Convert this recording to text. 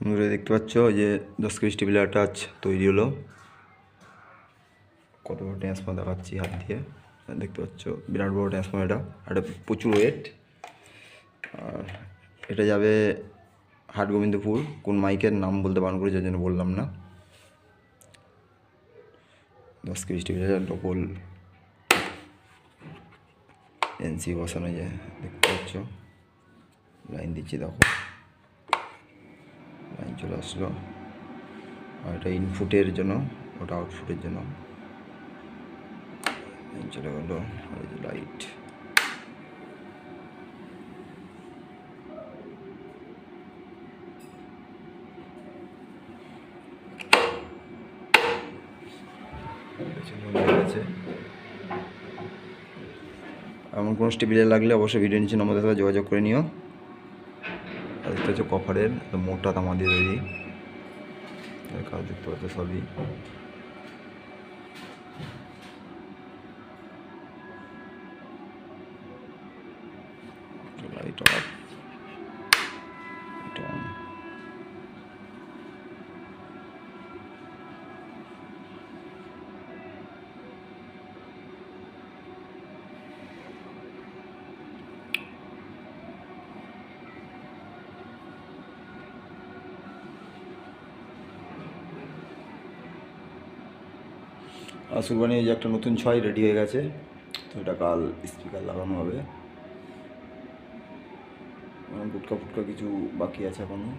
বন্ধুরা দেখতে পাচ্ছ যে দশ কেজি টিবিলার টাচ তৈরি হলো। কত বড় ট্রান্সফার দেখাচ্ছি হাত দিয়ে। দেখতে পাচ্ছ, বিরাট বড় ট্রান্সফার এটা। এটা প্রচুর ওয়েট আর এটা যাবে হাটগোবিন্দপুর, কোন মাইকের নাম বলতে বারণ করে যার জন্য বললাম না। দশ কেজি টিবিলার ডবল এনসি বসানো যায় দেখতে পাচ্ছ। লাইন দিচ্ছি, দেখো। চলে আসলো। আর এটা ইনপুটের জন্য, ওটা আউটপুটের জন্য। চলে গেলো লাইট এমন কোনো স্টেবিলার লাগলে অবশ্যই ভিডিও নিচে নম্বর যোগাযোগ করে নিও। দেখতে হচ্ছে কভারের মোটা তামা দিয়ে তৈরি। কাজ দেখতে পাচ্ছ সবই। লাইট অফ লাইট সুরবানি যে একটা নতুন ছয় রেডি হয়ে গেছে, তো এটা কাল স্পিকার লাগানো হবে। গুটকা ফুটকা কিছু বাকি আছে এখনও।